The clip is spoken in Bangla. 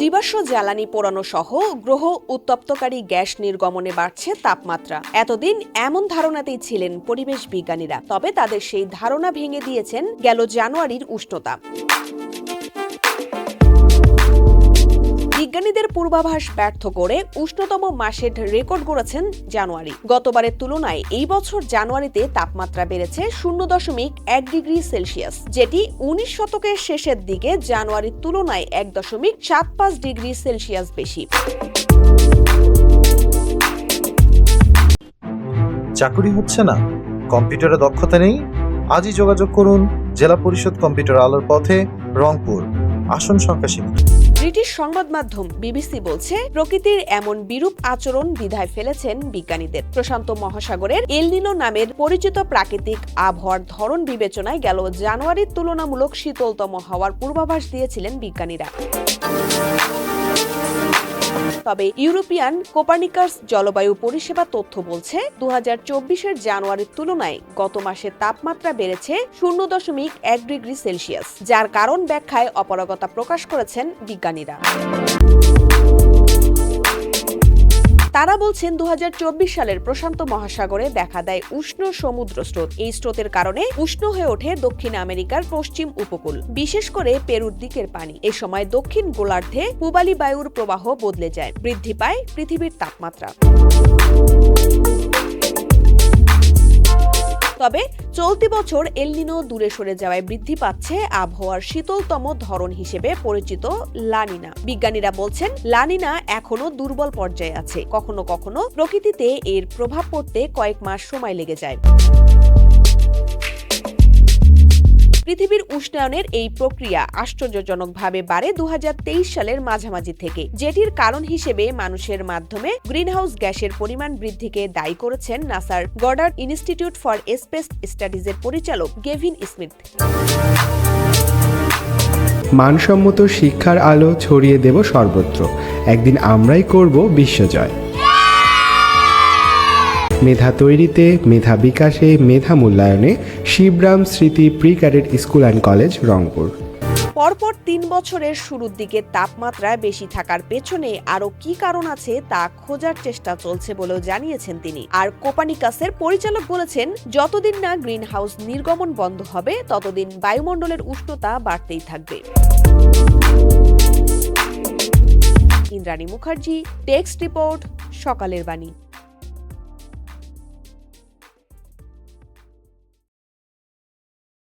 জীবাশ্ম জ্বালানি পোড়ানো সহ গ্রহ উত্তপ্তকারী গ্যাস নির্গমনে বাড়ছে তাপমাত্রা। এতদিন এমন ধারণাতেই ছিলেন পরিবেশ বিজ্ঞানীরা, তবে তাদের সেই ধারণা ভেঙে দিয়েছেন গেল জানুয়ারির উষ্ণতা। বিজ্ঞানীদের পূর্বাভাস ব্যর্থ করে উষ্ণতম মাসের রেকর্ড গড়েছেন জানুয়ারি। গতবারের তুলনায় এই বছর জানুয়ারিতে তাপমাত্রা বেড়েছে শূন্য দশমিক এক ডিগ্রি সেলসিয়াস, যেটি উনিশ শতকের শেষের দিকে জানুয়ারির তুলনায় এক দশমিক সাত পাঁচ ডিগ্রি সেলসিয়াস বেশি। চাকুরি হচ্ছে না। কম্পিউটারে দক্ষতা নেই। আজই যোগাযোগ করুন। জেলা পরিষদ কম্পিউটার আলোর পথে রংপুর। আসন সংখ্যা সীমিত ব্রিটিশ সংবাদ মাধ্যম বিবিসি বলছে, প্রকৃতির এমন বিরূপ আচরণ বিধায় ফেলেছেন বিজ্ঞানীদের। প্রশান্ত মহাসাগরের এলনিনো নামের পরিচিত প্রাকৃতিক আবহাওয়ার ধরন বিবেচনায় গেল জানুয়ারির তুলনামূলক শীতলতম হওয়ার পূর্বাভাস দিয়েছিলেন বিজ্ঞানীরা। তবে ইউরোপিয়ান কোপার্নিকাস জলবায়ু পরিষেবা তথ্য বলছে দু হাজার জানুয়ারির তুলনায় গত মাসে তাপমাত্রা বেড়েছে শূন্য দশমিক এক ডিগ্রি সেলসিয়াস, যার কারণ ব্যাখ্যায় অপারগতা প্রকাশ করেছেন বিজ্ঞানীরা। তারা বলছেন দু হাজার চব্বিশ সালের প্রশান্ত মহাসাগরে দেখা দেয় উষ্ণ সমুদ্র স্রোত। এই স্রোতের কারণে উষ্ণ হয়ে ওঠে দক্ষিণ আমেরিকার পশ্চিম উপকূল, বিশেষ করে পেরুর দিকের পানি। এ সময় দক্ষিণ গোলার্ধে পূবালি বায়ুর প্রবাহ বদলে যায়, বৃদ্ধি পায় পৃথিবীর তাপমাত্রা। তবে চলতি বছর এলনিনো দূরে সরে যাওয়ায় বৃদ্ধি পাচ্ছে আবহাওয়ার শীতলতম ধরন হিসেবে পরিচিত লানিনা বিজ্ঞানীরা বলছেন লানিনা এখনও দুর্বল পর্যায়ে আছে। কখনো কখনো প্রকৃতিতে এর প্রভাব পড়তে কয়েক মাস সময় লেগে যায়। পৃথিবীর উষ্ণায়নের এই প্রক্রিয়া আশ্চর্যজনকভাবে বাড়ে দু হাজার তেইশ সালের মাঝামাঝি থেকে, যেটির কারণ হিসেবে মানুষের মাধ্যমে গ্রিনহাউস গ্যাসের পরিমাণ বৃদ্ধিকে দায়ী করেছেন নাসার গডার্ড ইনস্টিটিউট ফর স্পেস স্টাডিজের পরিচালক গেভিন স্মিথ। মানসম্মত শিক্ষার আলো ছড়িয়ে দেব সর্বত্র। একদিন আমরাই করব বিশ্বজয়। মেধা তৈরিতে, মেধা বিকাশে, মেধা মূল্যায়নে Shibram Smriti pre cadet school and college, Rangpur. পরপর তিন বছরের শুরুর দিকে তাপমাত্রা বেশি থাকার পেছনে আরও কি কারণ আছে তা খোঁজার চেষ্টা চলছে বলেও জানিয়েছেন তিনি। আর কোপানিকাসের পরিচালক বলেছেন, যতদিন না গ্রিন হাউস নির্গমন বন্ধ হবে, ততদিন বায়ুমণ্ডলের উষ্ণতা বাড়তেই থাকবে। ইন্দ্রাণী মুখার্জি, টেক্সট রিপোর্ট, সকালের বাণী।